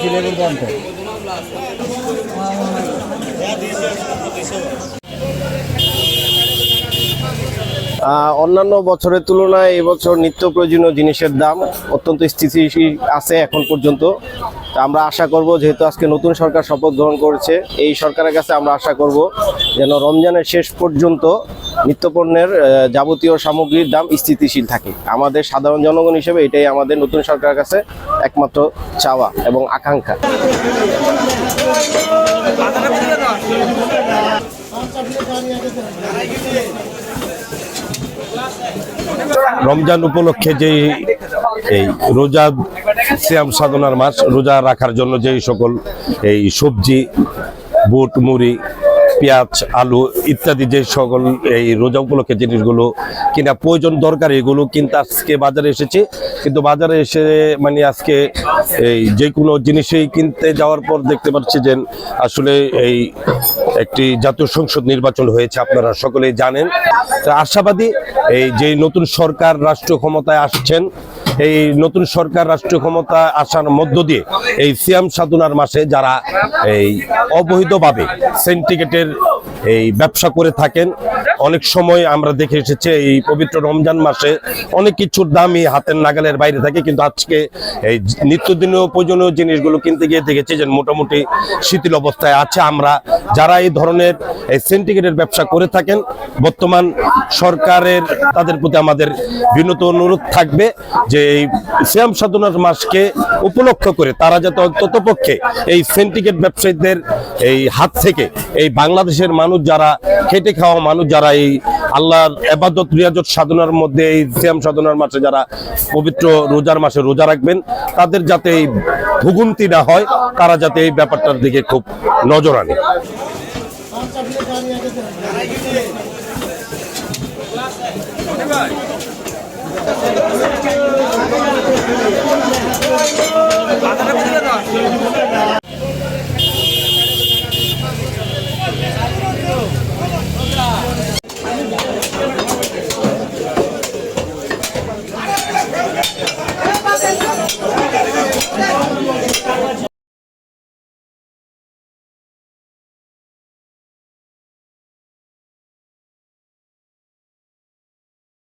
ছিল এগুলো দাম অন্যান্য বছরের তুলনায় এবছর নিত্য প্রয়োজনীয় জিনিসের দাম অত্যন্ত স্থিতিশীল আছে এখন পর্যন্ত। আমরা আশা করব যেহেতু আজকে নতুন সরকার শপথ গ্রহণ করেছে, এই সরকারের কাছে আমরা আশা করব যেন রমজানের শেষ পর্যন্ত নিত্যপণ্যের যাবতীয় সামগ্রীর দাম স্থিতিশীল থাকে। আমাদের সাধারণ জনগণ হিসেবে এটাই আমাদের নতুন সরকারের কাছে একমাত্র চাওয়া এবং আকাঙ্ক্ষা। রমজান উপলক্ষে যে এই রোজা শ্যাম সাধনার মাস রোজা রাখার জন্য যে সকল এই সবজি, বুট, মুড়ি পেঁয়াজ, আলু ইত্যাদি যে সকল এই রোজা উপলক্ষে জিনিসগুলো কিনা প্রয়োজন দরকার, এগুলো কিন্তু আজকে বাজারে এসেছে। কিন্তু বাজারে এসে মানে আজকে এই যে কোনো জিনিসই কিনতে যাওয়ার পর দেখতে পাচ্ছি যে আসলে এই একটি জাতীয় সংসদ নির্বাচন হয়েছে, আপনারা সকলেই জানেন। আশাবাদী এই যে নতুন সরকার রাষ্ট্র ক্ষমতায় আসছেন এই নতুন সরকার রাষ্ট্রীয় ক্ষমতা আসার মধ্য দিয়ে এই সিয়াম সাধনার মাসে যারা এই অবৈধভাবে সেন্টিকেটের এই ব্যবসা করে থাকেন অনেক সময় আমরা দেখে এসেছি এই পবিত্র রমজান মাসে অনেক কিছুর দামই হাতের নাগালের বাইরে থাকে, কিন্তু আজকে এই নিত্যদিনীয় প্রয়োজনীয় জিনিসগুলো কিনতে গিয়ে দেখেছি যে মোটামুটি শিথিল অবস্থায় আছে। আমরা যারা এই ধরনের এই সেন্টিকেটের ব্যবসা করে থাকেন, বর্তমান সরকারের তাদের প্রতি আমাদের বিনত অনুরোধ থাকবে যে এই শ্যাম সাধনার মাসকে উপলক্ষ করে তারা যাতে অন্তত পক্ষে এই সেন্টিকেট ব্যবসায়ীদের এই হাত থেকে এই বাংলাদেশের মানুষ যারা খেটে খাওয়া মানুষ যারা এই আল্লাহর এবাদত, রিয়াজত সাধনার মধ্যে, এই শ্যাম সাধনার মাসে যারা পবিত্র রোজার মাসে রোজা রাখবেন, তাদের যাতে এই ভুগুন্তি না হয়, তারা যাতে এই ব্যাপারটার দিকে খুব নজর আনে।